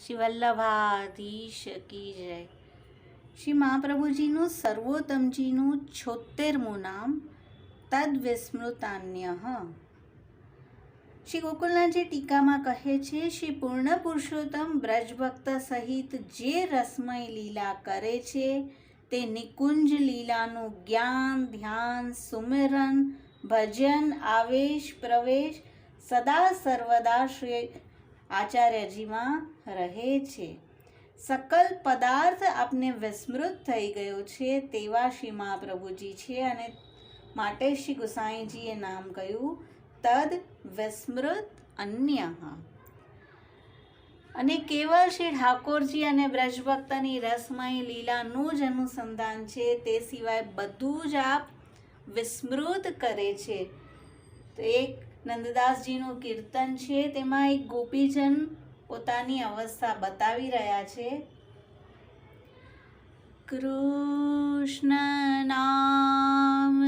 શ્રી વલ્લભાધીશ કી જય. શ્રી મહાપ્રભુજીનું સર્વોત્તમજીનું છોતેરમું નામ તદ વિસ્મૃતાન્ય શ્રી ગોકુલનાથજી ટીકામાં કહે છે, શ્રી પૂર્ણ પુરુષોત્તમ બ્રજભક્ત સહિત જે રસમય લીલા કરે છે, તે નિકુંજ લીલાનું જ્ઞાન, ધ્યાન, સુમિરન, ભજન, આવેશ, પ્રવેશ સદા સર્વદા શ્રી આચાર્યજીમાં રહે છે. સકલ પદાર્થ આપને વિસ્મૃત થઈ ગયો છે તેવા શ્રી મહાપ્રભુજી છે અને માટે શ્રી ગુસાઈજીએ નામ કહ્યું, તદ વિસ્મૃત અન્ય. અને કેવળ શ્રી ઠાકોરજી અને બ્રજભક્તની રસમય લીલાનું જ અનુસંધાન છે, તે સિવાય બધું જ આપ વિસ્મૃત કરે છે. તો એક નંદદાસજીનું કીર્તન છે, તેમાં એક ગોપીજન પોતાની અવસ્થા બતાવી રહ્યા છે. કૃષ્ણ નામ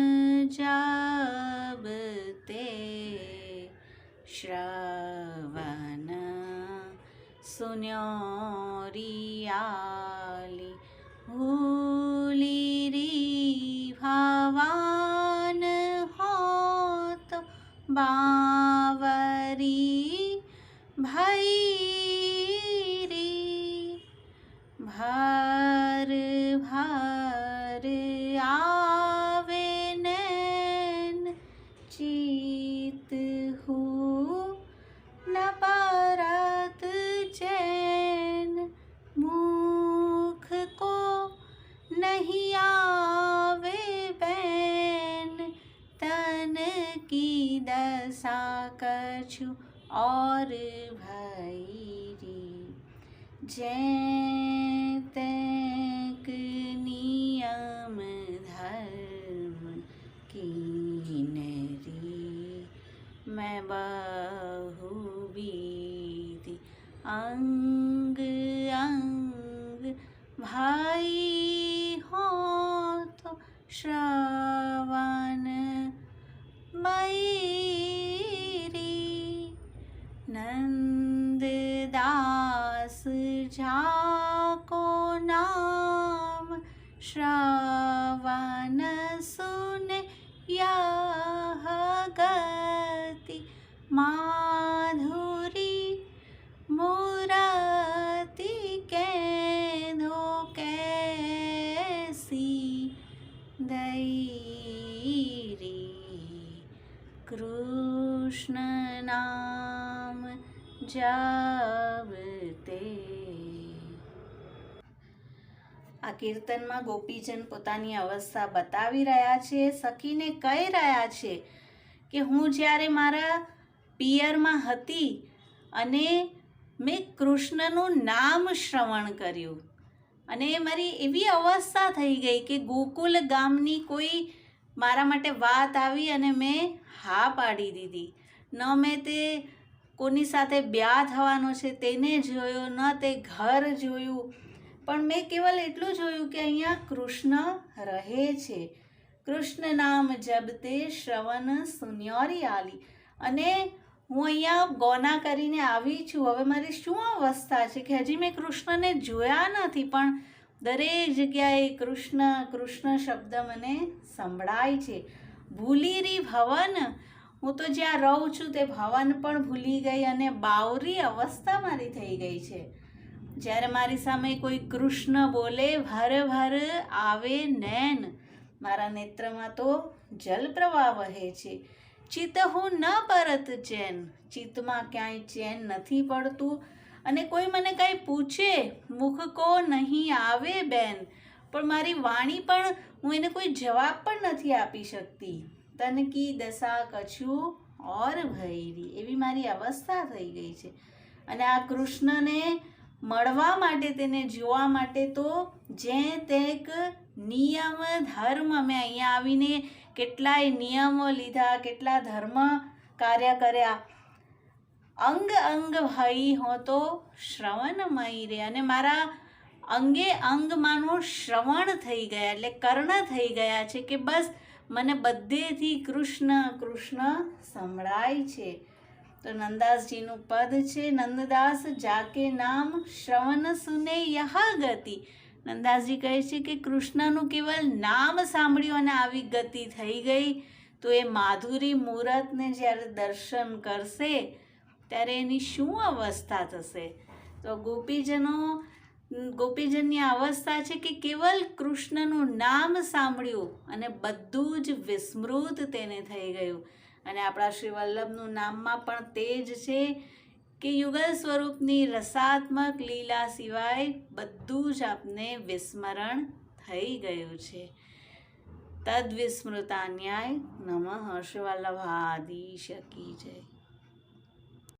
જાબતે શ્રવણ સુન્યોરિયાલી ભૂલી બાવરી ભૈરી ભાર ભર और भाईरी जय तक नियम धर्म की नरी। मैं बाहुबीति अंग अंग। भाई हो तो श्रा जाको नाम श्रवण सुन यह गति माधुरी मूरति के धो कैसी दैरी कृष्ण नाम जब આ કીર્તનમાં ગોપીજન પોતાની અવસ્થા બતાવી રહ્યા છે, સખીને કહી રહ્યા છે કે હું જ્યારે મારા પિયરમાં હતી અને મેં કૃષ્ણનું નામ શ્રવણ કર્યું અને મારી એવી અવસ્થા થઈ ગઈ કે ગોકુલ ગામની કોઈ મારા માટે વાત આવી અને મેં હા પાડી દીધી. ન મેં તે કોની સાથે બ્યાહ થવાનો છે તેને જોયો, ન તે ઘર જોયું. પણ મેં કેવલ એટલું જોયું કે અહીંયા કૃષ્ણ રહે છે. કૃષ્ણ નામ જબતે શ્રવણ સુન્યોરી આલી. અને હું અહીંયા ગોના કરીને આવી છું. હવે મારી શું અવસ્થા છે કે હજી મેં કૃષ્ણને જોયા નથી, પણ દરેક જગ્યાએ કૃષ્ણ કૃષ્ણ શબ્દ મને સંભળાય છે. ભૂલી રી ભવન? હું તો જ્યાં રહું છું તે ભવન પણ ભૂલી ગઈ અને બાવરી અવસ્થા મારી થઈ ગઈ છે. જ્યારે મારી સામે કોઈ કૃષ્ણ બોલે, ભર ભર, આવે નૈન મારા નેત્રમાં તો જલ પ્રવાહ વહે છે. ચિત્ત હું ન પરત ચેન. ચિત્તમાં ક્યાંય ચેન નથી પડતું. અને કોઈ મને કાંઈ પૂછે, મુખ કો નહીં આવે બેન. પણ મારી વાણી પણ હું એને કોઈ જવાબ પણ નથી આપી શકતી. તનકી દશા કછું ઓર ભૈરી. એવી મારી અવસ્થા થઈ ગઈ છે. અને આ કૃષ્ણને મળવા માટે તેને જોવા માટે તો જે તેક નિયમ ધર્મ મેં અહીંયા આવીને કેટલાય નિયમો લીધા, કેટલા ધર્મ કાર્ય કર્યા. અંગ અંગ ભઈ હો તો શ્રવણમય રે. અને મારા અંગે અંગમાંનું શ્રવણ થઈ ગયા, એટલે કર્ણ થઈ ગયા છે કે બસ મને બધેથી કૃષ્ણ કૃષ્ણ સંભળાય છે. તો નંદાસજીનું પદ છે, નંદદાસ જાકે નામ શ્રવણ સુને યહ ગતિ. નંદાસજી કહે છે કે કૃષ્ણનું કેવલ નામ સાંભળ્યું અને આવી ગતિ થઈ ગઈ. તો એ માધુરી મુહૂર્તને જ્યારે દર્શન કરશે, ત્યારે એની શું અવસ્થા થશે? તો ગોપીજનો, ગોપીજનની અવસ્થા છે કે કેવલ કૃષ્ણનું નામ સાંભળ્યું અને બધું જ વિસ્મૃત તેને થઈ ગયું. અને આપણા શ્રી વલ્લભનું નામમાં પણ તે જ છે કે યુગલ સ્વરૂપની રસાત્મક લીલા સિવાય બધું જ આપને વિસ્મરણ થઈ ગયું છે. તદ વિસ્મૃતા ન્યાય નમઃ. શ્રી વલ્લભાધીશ કી જય.